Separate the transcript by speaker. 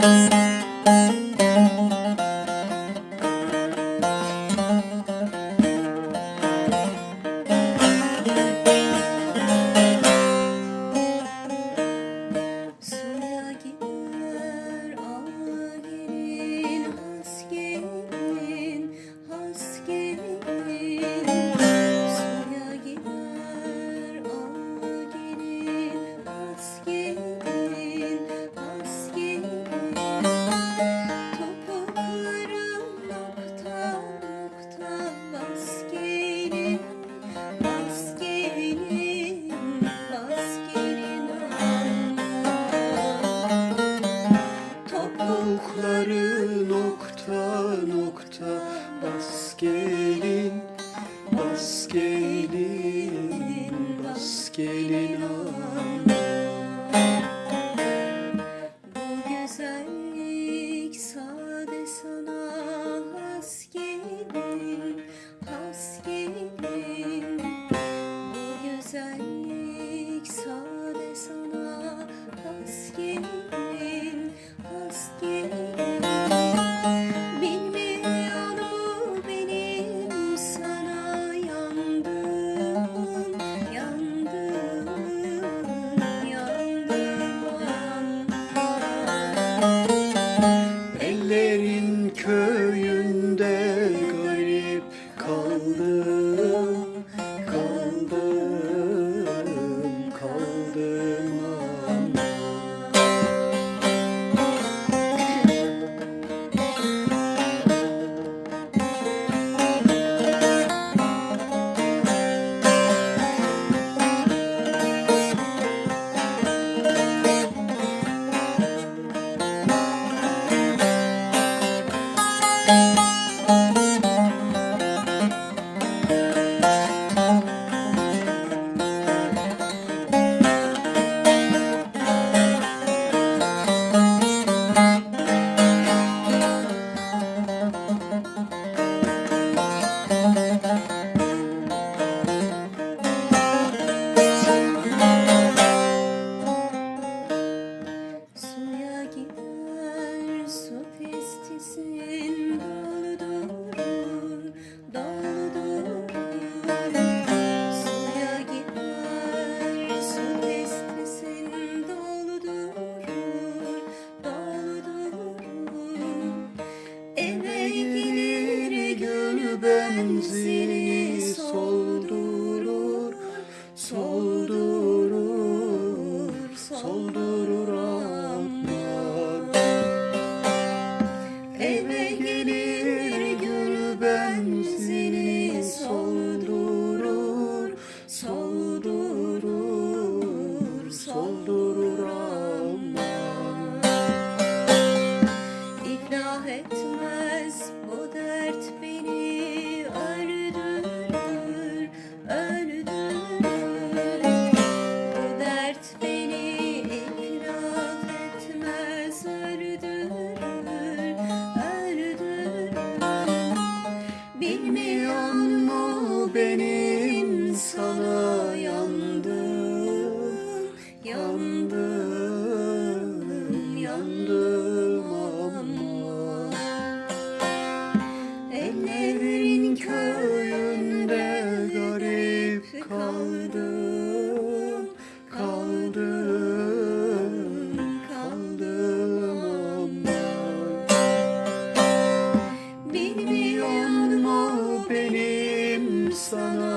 Speaker 1: Música nokta nokta bas gelin bas gelin bas gelin,
Speaker 2: bas gelin.
Speaker 1: Amen. bilmiyor mu beni? sana